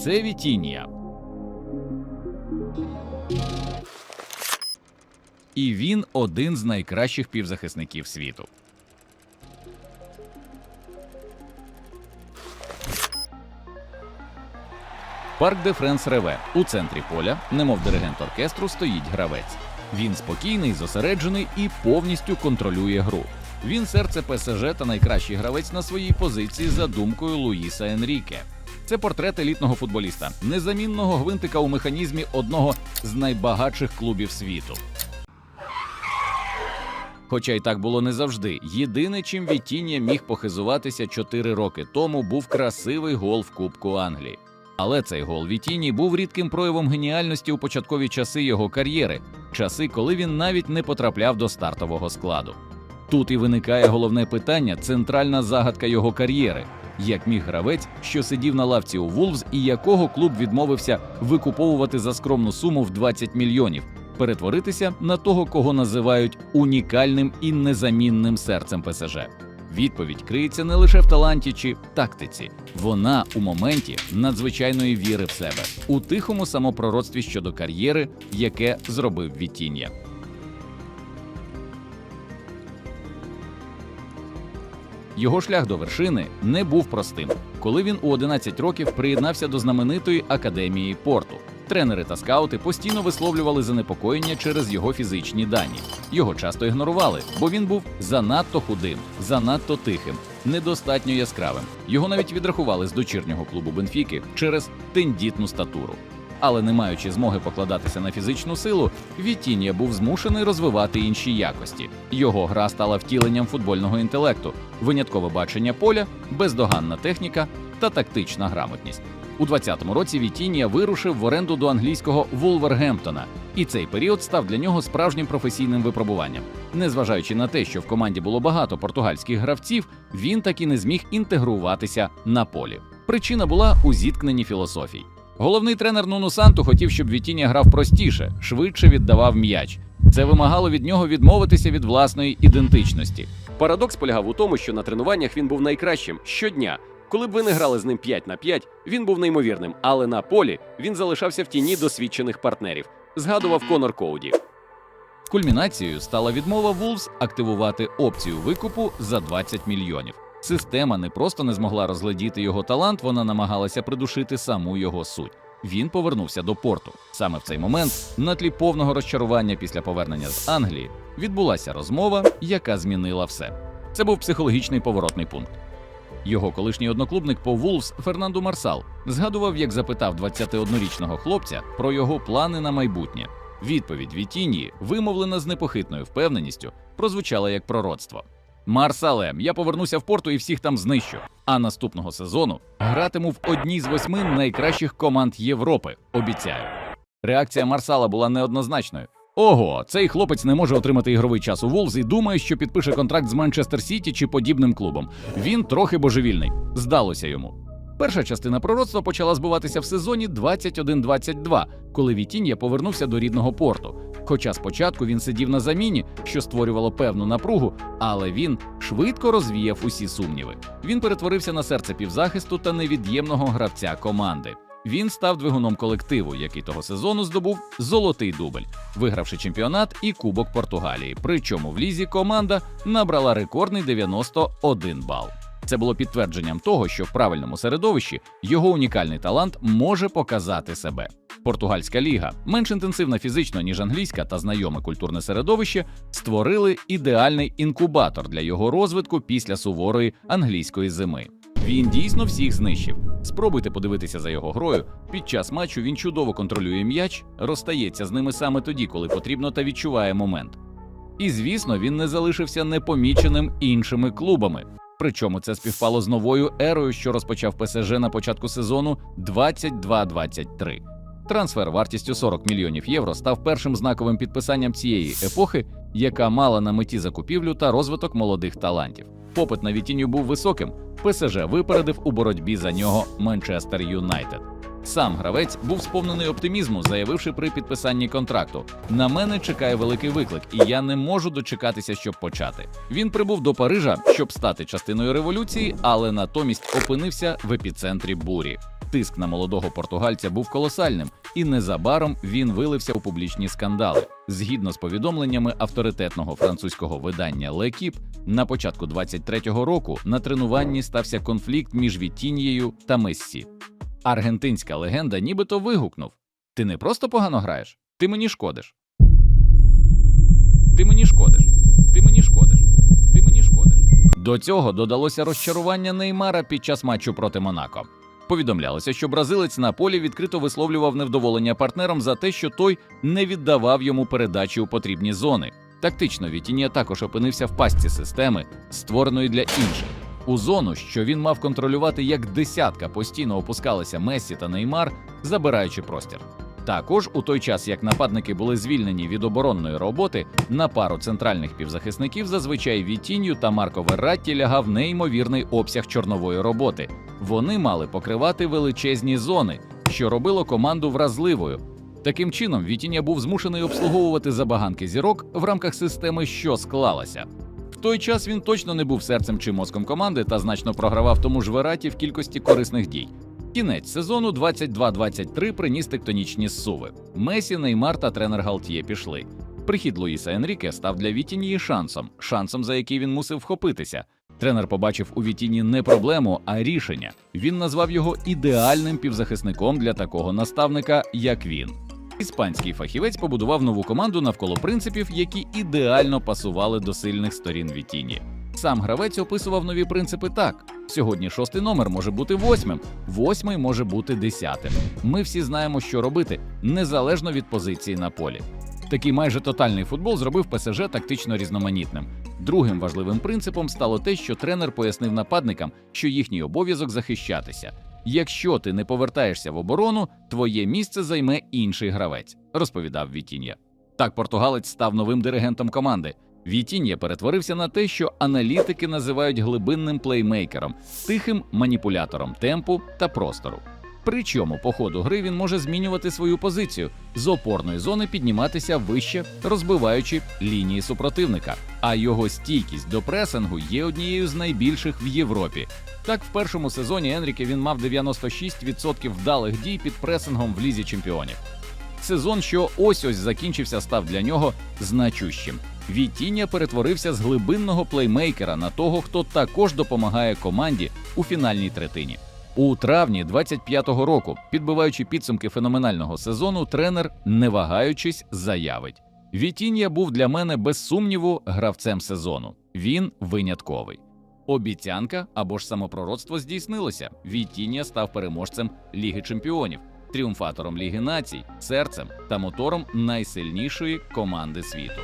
Це Вітінія. І він один з найкращих півзахисників світу. Парк де Френс реве. У центрі поля, немов диригент оркестру, стоїть гравець. Він спокійний, зосереджений і повністю контролює гру. Він серце ПСЖ та найкращий гравець на своїй позиції за думкою Луїса Енріке. Це портрет елітного футболіста, незамінного гвинтика у механізмі одного з найбагатших клубів світу. Хоча й так було не завжди. Єдине, чим Вітіння міг похизуватися 4 роки тому, був красивий гол в Кубку Англії. Але цей гол Вітіні був рідким проявом геніальності у початкові часи його кар'єри, часи, коли він навіть не потрапляв до стартового складу. Тут і виникає головне питання центральна загадка його кар'єри. Як міг гравець, що сидів на лавці у Вулвз і якого клуб відмовився викуповувати за скромну суму в 20 мільйонів, перетворитися на того, кого називають унікальним і незамінним серцем ПСЖ. Відповідь криється не лише в таланті чи тактиці, вона у моменті надзвичайної віри в себе, у тихому самопророцтві щодо кар'єри, яке зробив Вітіння. Його шлях до вершини не був простим, коли він у 11 років приєднався до знаменитої академії порту. Тренери та скаути постійно висловлювали занепокоєння через його фізичні дані. Його часто ігнорували, бо він був занадто худим, занадто тихим, недостатньо яскравим. Його навіть відрахували з дочірнього клубу Бенфіки через тендітну статуру. Але не маючи змоги покладатися на фізичну силу, Вітіння був змушений розвивати інші якості. Його гра стала втіленням футбольного інтелекту, виняткове бачення поля, бездоганна техніка та тактична грамотність. У 20-му році Вітінія вирушив в оренду до англійського Вулвергемптона, і цей період став для нього справжнім професійним випробуванням. Незважаючи на те, що в команді було багато португальських гравців, він таки не зміг інтегруватися на полі. Причина була у зіткненні філософій. Головний тренер Нуну Санту хотів, щоб Вітіння грав простіше, швидше віддавав м'яч. Це вимагало від нього відмовитися від власної ідентичності. Парадокс полягав у тому, що на тренуваннях він був найкращим щодня. Коли б ви не грали з ним 5 на 5, він був неймовірним, але на полі він залишався в тіні досвідчених партнерів. Згадував Конор Коуді. Кульмінацією стала відмова Вулфс активувати опцію викупу за 20 мільйонів. Система не просто не змогла розглядіти його талант, вона намагалася придушити саму його суть. Він повернувся до порту. Саме в цей момент, на тлі повного розчарування після повернення з Англії, відбулася розмова, яка змінила все. Це був психологічний поворотний пункт. Його колишній одноклубник по Вулфс Фернандо Марсал згадував, як запитав 21-річного хлопця про його плани на майбутнє. Відповідь Вітінії, вимовлена з непохитною впевненістю, прозвучала як пророцтво. Марсале, я повернуся в порту і всіх там знищу. А наступного сезону гратиму в одній з восьми найкращих команд Європи. Обіцяю. Реакція Марсала була неоднозначною. Ого, цей хлопець не може отримати ігровий час у Вулз і думає, що підпише контракт з Манчестер Сіті чи подібним клубом. Він трохи божевільний. Здалося йому. Перша частина пророцтва почала збуватися в сезоні 21-22, коли Вітіння повернувся до рідного порту. Хоча спочатку він сидів на заміні, що створювало певну напругу, але він швидко розвіяв усі сумніви. Він перетворився на серце півзахисту та невід'ємного гравця команди. Він став двигуном колективу, який того сезону здобув золотий дубль, вигравши чемпіонат і Кубок Португалії. Причому в лізі команда набрала рекордний 91 бал. Це було підтвердженням того, що в правильному середовищі його унікальний талант може показати себе. Португальська ліга, менш інтенсивна фізично, ніж англійська та знайоме культурне середовище, створили ідеальний інкубатор для його розвитку після суворої англійської зими. Він дійсно всіх знищив. Спробуйте подивитися за його грою. Під час матчу він чудово контролює м'яч, розстається з ними саме тоді, коли потрібно, та відчуває момент. І звісно, він не залишився непоміченим іншими клубами. Причому це співпало з новою ерою, що розпочав ПСЖ на початку сезону 22-23. Трансфер вартістю 40 мільйонів євро став першим знаковим підписанням цієї епохи, яка мала на меті закупівлю та розвиток молодих талантів. Попит на Вітіню був високим. ПСЖ випередив у боротьбі за нього Манчестер Юнайтед. Сам гравець був сповнений оптимізму, заявивши при підписанні контракту: на мене чекає великий виклик, і я не можу дочекатися, щоб почати. Він прибув до Парижа, щоб стати частиною революції, але натомість опинився в епіцентрі бурі. Тиск на молодого португальця був колосальним, і незабаром він вилився у публічні скандали. Згідно з повідомленнями авторитетного французького видання Лекіп, на початку 23-го року на тренуванні стався конфлікт між Вітіньєю та Мессі. Аргентинська легенда нібито вигукнув: Ти не просто погано граєш, ти мені шкодиш. Ти мені шкодиш. Ти мені шкодиш. Ти мені шкодиш. До цього додалося розчарування Неймара під час матчу проти Монако. Повідомлялося, що бразилець на полі відкрито висловлював невдоволення партнером за те, що той не віддавав йому передачі у потрібні зони. Тактично Вітінія також опинився в пастці системи, створеної для інших. У зону, що він мав контролювати як десятка, постійно опускалися Мессі та Неймар, забираючи простір. Також у той час, як нападники були звільнені від оборонної роботи, на пару центральних півзахисників зазвичай Вітінью та Марко Верратті лягав неймовірний обсяг чорнової роботи. Вони мали покривати величезні зони, що робило команду вразливою. Таким чином, Вітіння був змушений обслуговувати забаганки зірок в рамках системи, що склалася. Той час він точно не був серцем чи мозком команди та значно програвав тому ж Вераті в кількості корисних дій. Кінець сезону 22-23 приніс тектонічні зсуви. Месі, Неймар та тренер Галтіє пішли. Прихід Луїса Енріке став для Вітінії шансом, шансом, за який він мусив вхопитися. Тренер побачив у Вітіні не проблему, а рішення. Він назвав його ідеальним півзахисником для такого наставника, як він. Іспанський фахівець побудував нову команду навколо принципів, які ідеально пасували до сильних сторін Вітіні. Сам гравець описував нові принципи так: сьогодні шостий номер може бути восьмим, восьмий може бути десятим. Ми всі знаємо, що робити, незалежно від позиції на полі. Такий майже тотальний футбол зробив ПСЖ тактично різноманітним. Другим важливим принципом стало те, що тренер пояснив нападникам, що їхній обов'язок захищатися. Якщо ти не повертаєшся в оборону, твоє місце займе інший гравець, розповідав Вітіння. Так португалець став новим диригентом команди. Вітіння перетворився на те, що аналітики називають глибинним плеймейкером, тихим маніпулятором темпу та простору. Причому по ходу гри він може змінювати свою позицію з опорної зони підніматися вище, розбиваючи лінії супротивника. А його стійкість до пресингу є однією з найбільших в Європі. Так, в першому сезоні Енріке він мав 96% вдалих дій під пресингом в лізі чемпіонів. Сезон, що ось ось закінчився, став для нього значущим. Вітіння перетворився з глибинного плеймейкера на того, хто також допомагає команді у фінальній третині. У травні 25-го року, підбиваючи підсумки феноменального сезону, тренер, не вагаючись, заявить: Вітіння був для мене без сумніву гравцем сезону. Він винятковий. Обіцянка або ж самопророцтво здійснилося. Вітіння став переможцем Ліги Чемпіонів, тріумфатором Ліги націй, серцем та мотором найсильнішої команди світу.